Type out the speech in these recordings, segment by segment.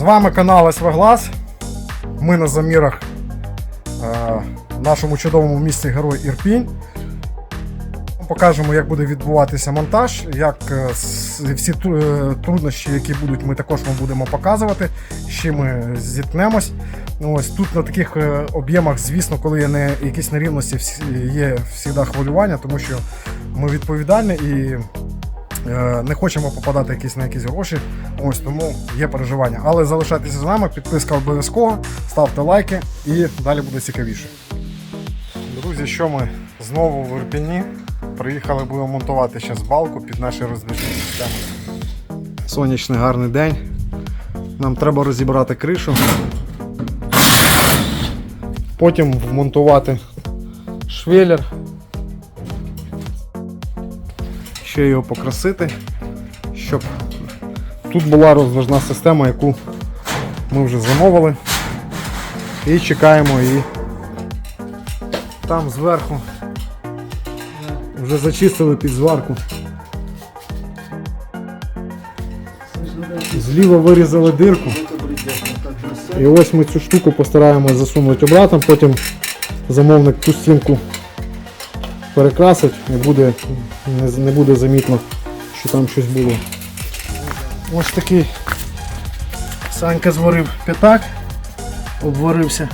З вами канал СВ Глаз. Ми на замірах е, в нашому чудовому місті Герой Ірпінь. Покажемо, як буде відбуватися монтаж, як е, всі е, труднощі, які будуть, ми також вам будемо показувати, з чим ми зіткнемось. Ну, Ось тут на таких об'ємах, звісно, коли є не якісь нерівності, є завжди хвилювання, тому що ми відповідальні і не хочемо попадати якісь на якісь гроші. Ось тому є переживання. Але залишайтеся з нами, підписка обов'язково, ставте лайки і далі буде цікавіше. Друзі, що ми знову в Ірпіні. Приїхали, будемо монтувати зараз балку під наші роздвижні системи. Сонячний гарний день. Нам треба розібрати кришу. Потім вмонтувати швеллер. Ще його покрасити, щоб тут була роздвижна система, яку ми вже замовили. І чекаємо її там зверху. Вже зачистили під зварку. Зліва вирізали дирку. І ось ми цю штуку постараємось засунути обратно, потім замовник ту стінку перекрасить і буде, не, не буде замітно, що там щось було. Ось такий Санька зварив п'ятак, обварився.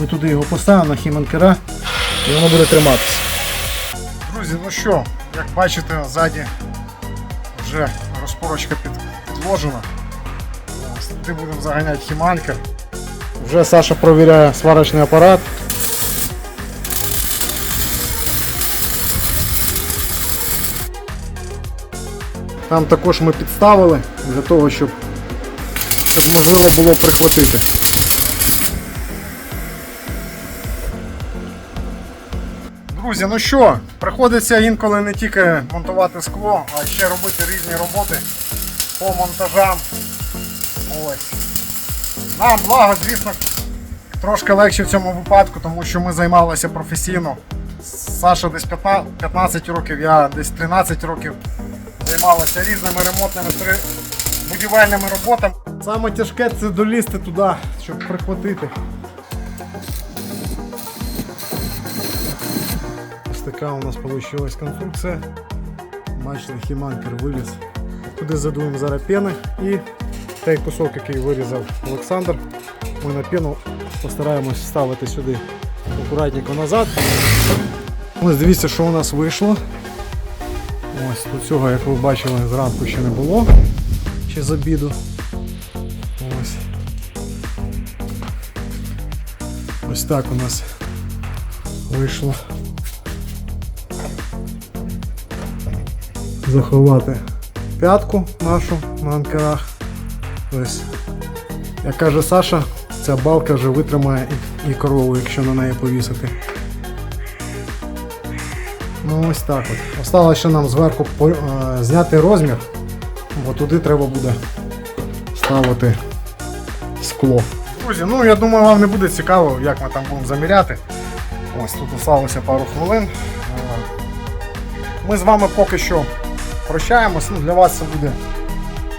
Ми туди його поставимо на хіманкера і воно буде триматися. Друзі, ну що, як бачите, ззаді вже розпорочка під, підложена. Туди будемо заганяти хіманкер. Вже Саша провіряє сварочний апарат. Там також ми підставили для того, щоб, щоб можливо було прихватити. Друзі, ну що, приходиться інколи не тільки монтувати скло, а ще робити різні роботи по монтажам. Ось. Нам благо, звісно, трошки легше в цьому випадку, тому що ми займалися професійно. Саша десь 15 15 років, я десь 13 років займалася різними ремонтними будівельними роботами. Саме тяжке це долізти туди, щоб прихватити. Ось така у нас вийшла конструкція. Бачите, хіманкер виліз. Туди задуємо зараз пени і той кусок, який вирізав Олександр, ми на пену постараємось вставити сюди акуратненько назад. Ось дивіться, що у нас вийшло. Ось тут цього, як ви бачили, зранку ще не було. Ще з обіду. Ось. Ось так у нас вийшло. Заховати п'ятку нашу на анкерах. Ось. Як каже Саша, ця балка вже витримає і, корову, якщо на неї повісити. Ну ось так от. Осталось ще нам зверху е, зняти розмір, бо туди треба буде ставити скло. Друзі, ну я думаю, вам не буде цікаво, як ми там будемо заміряти. Ось тут залишилося пару хвилин. Е, Ми з вами поки що прощаємось. Ну, для вас це буде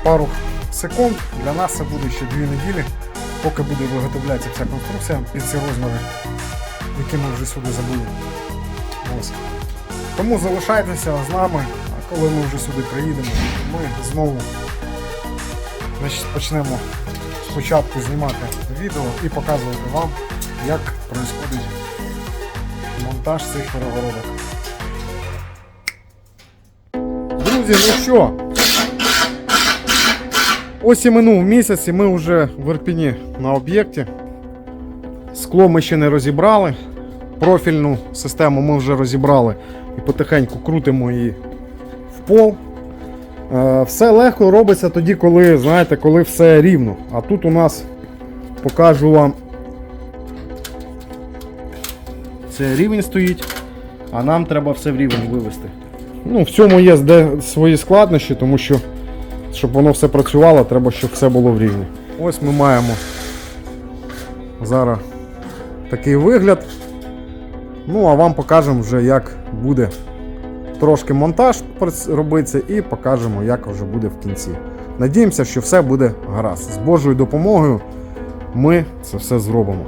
пару секунд, для нас це буде ще дві неділі, поки буде виготовлятися ця конструкція під ці розміри, які ми вже сюди забули. Ось. Тому залишайтеся з нами, а коли ми вже сюди приїдемо, ми знову значить, почнемо спочатку знімати відео і показувати вам, як відбувається монтаж цих перегородок. Друзі, ну що? Ось і минув місяць, і ми вже в Ірпіні на об'єкті. Скло ми ще не розібрали. Профільну систему ми вже розібрали і потихеньку крутимо її в пол. Е, Все легко робиться тоді, коли, знаєте, коли все рівно. А тут у нас покажу вам. Це рівень стоїть, а нам треба все в рівень вивести. Ну, в цьому є свої складнощі, тому що щоб воно все працювало, треба, щоб все було в рівні. Ось ми маємо зараз такий вигляд. Ну, а вам покажемо вже, як буде трошки монтаж робиться, і покажемо, як вже буде в кінці. Надіємося, що все буде гаразд. З Божою допомогою ми це все зробимо.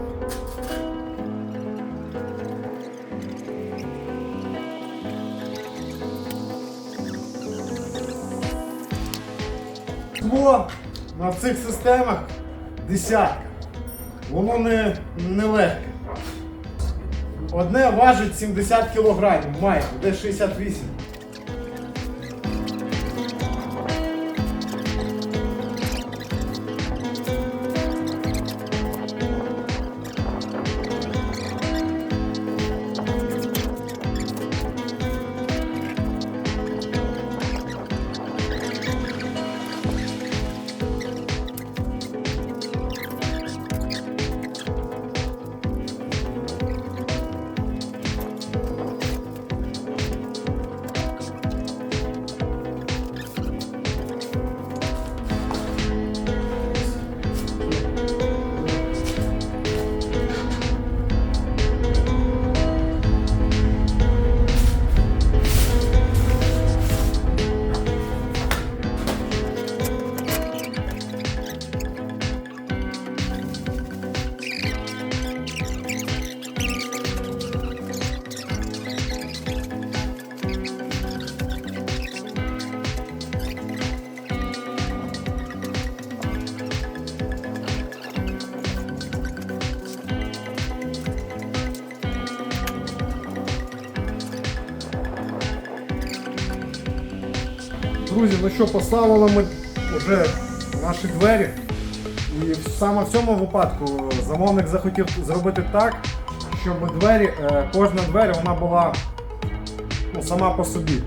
На цих системах десятка. Воно не, не легке. Одне важить 70 кілограмів, має, де 68. Друзі, ну що, поставили ми вже наші двері. І саме в цьому випадку замовник захотів зробити так, щоб двері, е, кожна двері вона була ну, сама по собі.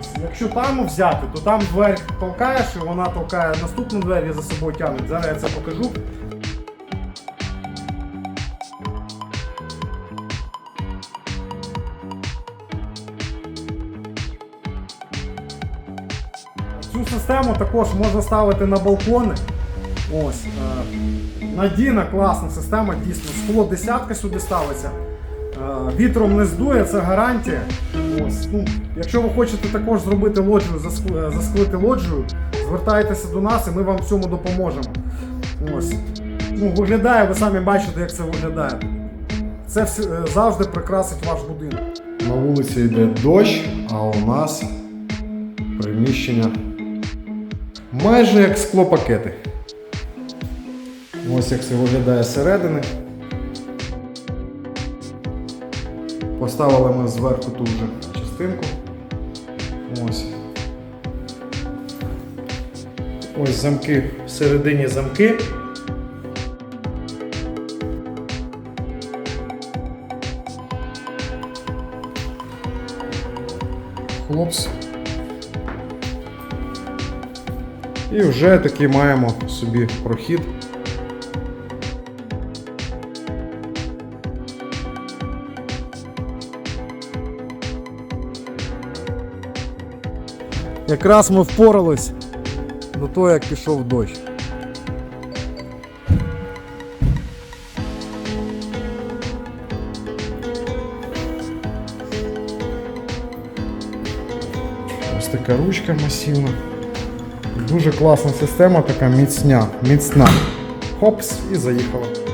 Ось. Якщо там взяти, то там двері толкаєш, і вона толкає наступну двері за собою тягне. Зараз я це покажу. Систему також можна ставити на балкони. Ось. е, Надійна, класна система, дійсно. Скло десятка сюди ставиться. Е, Вітром не здує, це гарантія. Ось. Ну, якщо ви хочете також зробити лоджію, е, засклити лоджію, звертайтеся до нас і ми вам в цьому допоможемо. Ось. Ну, виглядає, ви самі бачите, як це виглядає. Це завжди прикрасить ваш будинок. На вулиці йде дощ, а у нас приміщення майже як склопакети. Ось як це виглядає зсередини. Поставили ми зверху ту вже частинку. Ось. Ось замки, всередині замки. Хлопці. І вже таки маємо собі прохід. Якраз ми впорались до того, як пішов дощ. Ось така ручка масивна. Дуже класна система, така міцня, міцна. Хопс і заїхала.